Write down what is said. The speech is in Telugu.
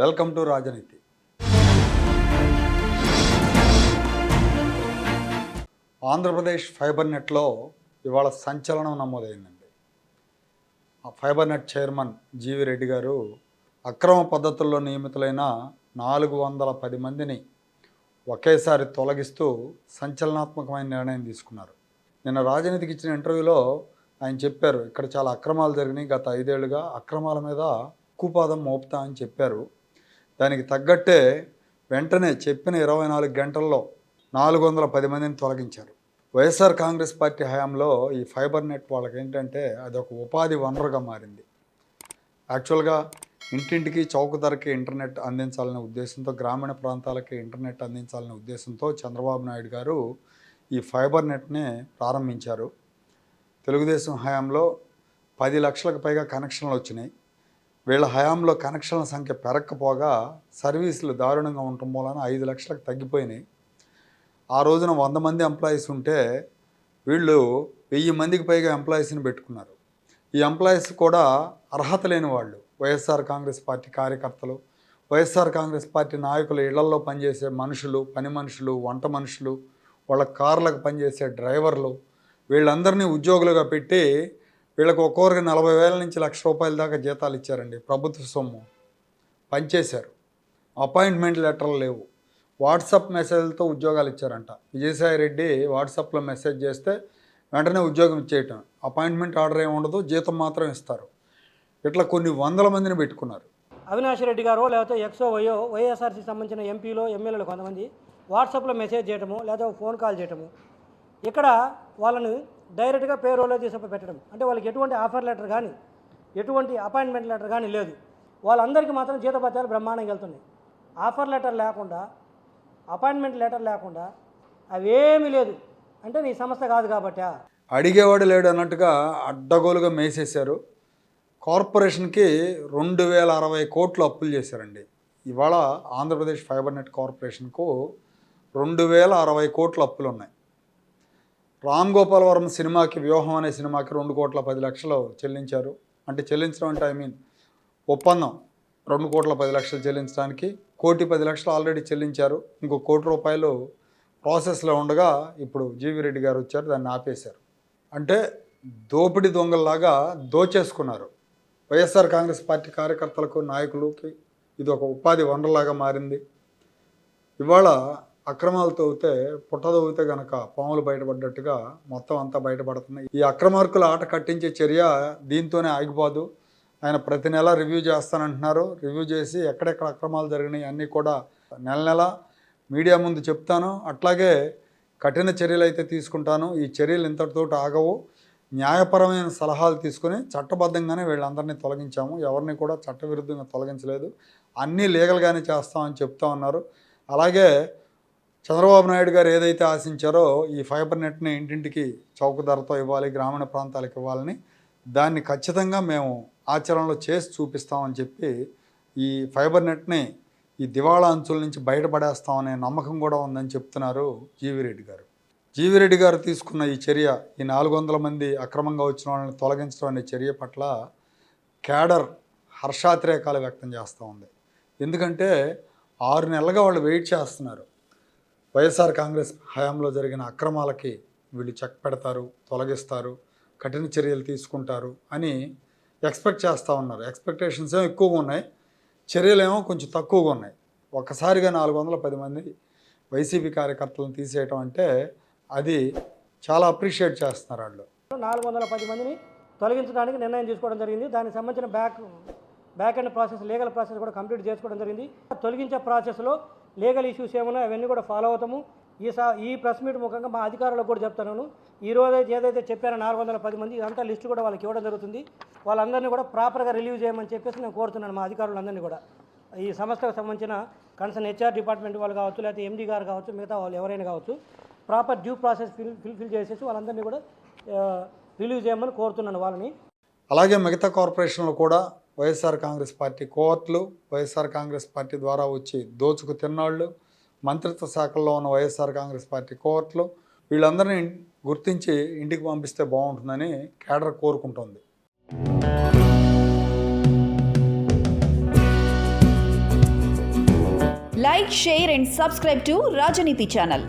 వెల్కమ్ టు రాజనీతి. ఆంధ్రప్రదేశ్ ఫైబర్ నెట్లో ఇవాళ సంచలనం నమోదైందండి. ఆ fiber net chairman GV Reddy garu అక్రమ పద్ధతుల్లో నియమితులైన నాలుగు వందల పది మందిని ఒకేసారి తొలగిస్తూ సంచలనాత్మకమైన నిర్ణయం తీసుకున్నారు. నిన్న రాజనీతికి ఇచ్చిన ఇంటర్వ్యూలో ఆయన చెప్పారు ఇక్కడ చాలా అక్రమాలు జరిగినాయి గత ఐదేళ్ళుగా అక్రమాల మీద ఉక్కుపాదం మోపుతా అని చెప్పారు. దానికి తగ్గట్టే వెంటనే చెప్పిన ఇరవై నాలుగు గంటల్లో నాలుగు వందల పది మందిని తొలగించారు. వైఎస్ఆర్ కాంగ్రెస్ పార్టీ హయాంలో ఈ ఫైబర్ నెట్ వాళ్ళకి ఏంటంటే అది ఒక ఉపాధి వనరుగా మారింది. యాక్చువల్గా ఇంటింటికి చౌక ధరకి ఇంటర్నెట్ అందించాలనే ఉద్దేశంతో గ్రామీణ ప్రాంతాలకి ఇంటర్నెట్ అందించాలనే ఉద్దేశంతో చంద్రబాబు నాయుడు గారు ఈ ఫైబర్ నెట్ని ప్రారంభించారు. తెలుగుదేశం హయాంలో పది లక్షలకు పైగా కనెక్షన్లు వచ్చినాయి. వీళ్ళ హయాంలో కనెక్షన్ల సంఖ్య పెరగకపోగా సర్వీసులు దారుణంగా ఉండటం మూలన ఐదు లక్షలకు తగ్గిపోయినాయి. ఆ రోజున వంద మంది ఎంప్లాయీస్ ఉంటే వీళ్ళు వెయ్యి మందికి పైగా ఎంప్లాయీస్ని పెట్టుకున్నారు. ఈ ఎంప్లాయీస్ కూడా అర్హత లేని వాళ్ళు. వైఎస్ఆర్ కాంగ్రెస్ పార్టీ కార్యకర్తలు వైఎస్ఆర్ కాంగ్రెస్ పార్టీ నాయకులు ఇళ్ళల్లో పనిచేసే మనుషులు పని మనుషులు వంట మనుషులు వాళ్ళ కార్లకు పనిచేసే డ్రైవర్లు వీళ్ళందరినీ ఉద్యోగులుగా పెట్టి వీళ్ళకి ఒక్కొక్కరికి నలభై వేల నుంచి లక్ష రూపాయల దాకా జీతాలు ఇచ్చారండి. ప్రభుత్వ సొమ్ము. పనిచేశారు. అపాయింట్మెంట్ లెటర్లు లేవు. వాట్సాప్ మెసేజ్లతో ఉద్యోగాలు ఇచ్చారంట. విజయసాయి రెడ్డి వాట్సాప్లో మెసేజ్ చేస్తే వెంటనే ఉద్యోగం ఇచ్చేయటం. అపాయింట్మెంట్ ఆర్డర్ ఏమి ఉండదు జీతం మాత్రం ఇస్తారు. ఇట్లా కొన్ని వందల మందిని పెట్టుకున్నారు. అవినాష్ రెడ్డి గారు లేకపోతే ఎక్సో వయో వైఎస్ఆర్సీ సంబంధించిన ఎంపీలు ఎమ్మెల్యేలు కొంతమంది వాట్సాప్లో మెసేజ్ చేయటము లేదా ఫోన్ కాల్ చేయటము. ఇక్కడ వాళ్ళని డైరెక్ట్గా పేరోలో తీసుకు పెట్టడం. అంటే వాళ్ళకి ఎటువంటి ఆఫర్ లెటర్ కానీ ఎటువంటి అపాయింట్మెంట్ లెటర్ కానీ లేదు. వాళ్ళందరికీ మాత్రం జీతభత్యాలు బ్రహ్మాండంగా వెళ్తున్నాయి. ఆఫర్ లెటర్ లేకుండా అపాయింట్మెంట్ లెటర్ లేకుండా అవేమీ లేదు. అంటే నీ సంస్థ కాదు కాబట్టి. అడిగేవాడు లేడు అన్నట్టుగా అడ్డగోలుగా మేసేశారు. కార్పొరేషన్కి రెండు వేల అరవై కోట్లు అప్పులు చేశారండి. ఇవాళ ఆంధ్రప్రదేశ్ ఫైబర్ నెట్ కార్పొరేషన్కు రెండు వేల అరవై కోట్ల అప్పులు ఉన్నాయి రామ్ గోపాల్ వర్మ సినిమాకి వ్యూహం అనే సినిమాకి రెండు కోట్ల పది లక్షలు చెల్లించారు. అంటే చెల్లించడం అంటే ఐ మీన్ ఒప్పందం. రెండు కోట్ల పది లక్షలు చెల్లించడానికి కోటి పది లక్షలు ఆల్రెడీ చెల్లించారు. ఇంకో కోటి రూపాయలు ప్రాసెస్లో ఉండగా ఇప్పుడు జీవి రెడ్డి గారు వచ్చారు దాన్ని ఆపేశారు. అంటే దోపిడి దొంగల్లాగా దోచేసుకున్నారు. వైఎస్ఆర్ కాంగ్రెస్ పార్టీ కార్యకర్తలకు నాయకులకి ఇది ఒక ఉపాధి వనరులాగా మారింది. ఇవాళ అక్రమాలు తవ్వితే పుట్ట తవ్వితే గనక పాములు బయటపడ్డట్టుగా మొత్తం అంతా బయటపడుతుంది ఈ అక్రమార్కుల ఆట కట్టించే చర్య దీంతోనే ఆగిపోదు. ఆయన ప్రతి నెల రివ్యూ చేస్తానంటున్నారు. రివ్యూ చేసి ఎక్కడెక్కడ అక్రమాలు జరిగినాయి అన్నీ కూడా నెల నెల మీడియా ముందు చెప్తాను. అట్లాగే కఠిన చర్యలు అయితే తీసుకుంటాను. ఈ చర్యలు ఇంతటితో ఆగవు. న్యాయపరమైన సలహాలు తీసుకుని చట్టబద్ధంగానే వీళ్ళందరినీ తొలగించాము. ఎవరిని కూడా చట్టవిరుద్ధంగా తొలగించలేదు. అన్నీ లీగల్గానే చేస్తామని చెప్తా ఉన్నారు. అలాగే చంద్రబాబు నాయుడు గారు ఏదైతే ఆశించారో ఈ ఫైబర్ నెట్ని ఇంటింటికి చౌక ధరతో ఇవ్వాలి గ్రామీణ ప్రాంతాలకు ఇవ్వాలని దాన్ని ఖచ్చితంగా మేము ఆచరణలో చేసి చూపిస్తామని చెప్పి ఈ ఫైబర్ నెట్ని ఈ దివాళా అంచుల నుంచి బయటపడేస్తామనే నమ్మకం కూడా ఉందని చెప్తున్నారు జీవిరెడ్డి గారు. జీవిరెడ్డి గారు తీసుకున్న ఈ చర్య ఈ నాలుగు వందల మంది అక్రమంగా వచ్చిన వాళ్ళని తొలగించడం అనే చర్య పట్ల క్యాడర్ హర్షాతిరేకాలు వ్యక్తం చేస్తూ ఉంది. ఎందుకంటే ఆరు నెలలుగా వాళ్ళు వెయిట్ చేస్తున్నారు. వైఎస్ఆర్ కాంగ్రెస్ హయాంలో జరిగిన అక్రమాలకి వీళ్ళు చెక్ పెడతారు తొలగిస్తారు కఠిన చర్యలు తీసుకుంటారు అని ఎక్స్పెక్ట్ చేస్తూ ఉన్నారు. ఎక్స్పెక్టేషన్స్ ఏమో ఎక్కువగా ఉన్నాయి. చర్యలు ఏమో కొంచెం తక్కువగా ఉన్నాయి. ఒక్కసారిగా నాలుగు వందల పది మంది వైసీపీ కార్యకర్తలను తీసేయటం అంటే అది చాలా అప్రిషియేట్ చేస్తున్నారు వాళ్ళు. నాలుగు వందల పది మందిని తొలగించడానికి నిర్ణయం తీసుకోవడం జరిగింది. దానికి సంబంధించిన back back and process legal process కూడా కంప్లీట్ చేసుకోవడం జరిగింది. తొలగించే ప్రాసెస్లో లీగల్ ఇష్యూస్ ఏమైనా అవన్నీ కూడా ఫాలో అవుతాము. ఈ సా ఈ ప్రెస్ మీట్ ముఖంగా మా అధికారులకు కూడా చెప్తాను ఈ ఏదైతే చెప్పారో నాలుగు వందల పది మంది ఇదంతా లిస్ట్ కూడా వాళ్ళకి ఇవ్వడం జరుగుతుంది. వాళ్ళందరినీ కూడా ప్రాపర్గా రిలీవ్ చేయమని చెప్పేసి నేను కోరుతున్నాను మా అధికారులందరినీ కూడా. ఈ సంస్థకు సంబంధించిన కన్సర్న్ హెచ్ఆర్ డిపార్ట్మెంట్ వాళ్ళు కావచ్చు లేకపోతే ఎండీ గారు కావచ్చు మిగతా వాళ్ళు ఎవరైనా కావచ్చు proper due process fill fill fill చేసేసి వాళ్ళందరినీ కూడా రిలీవ్ చేయమని కోరుతున్నాను వాళ్ళని. అలాగే మిగతా కార్పొరేషన్లు కూడా వైఎస్ఆర్ కాంగ్రెస్ పార్టీ కోర్టులు వైఎస్ఆర్ కాంగ్రెస్ పార్టీ ద్వారా వచ్చి దోచుకు తిన్నాళ్ళు మంత్రిత్వ శాఖల్లో ఉన్న వైఎస్ఆర్ కాంగ్రెస్ పార్టీ కోర్టులు వీళ్ళందరినీ గుర్తించి ఇంటికి పంపిస్తే బాగుంటుందని కేడర్ కోరుకుంటుంది. Like share and subscribe to Rajaneeti channel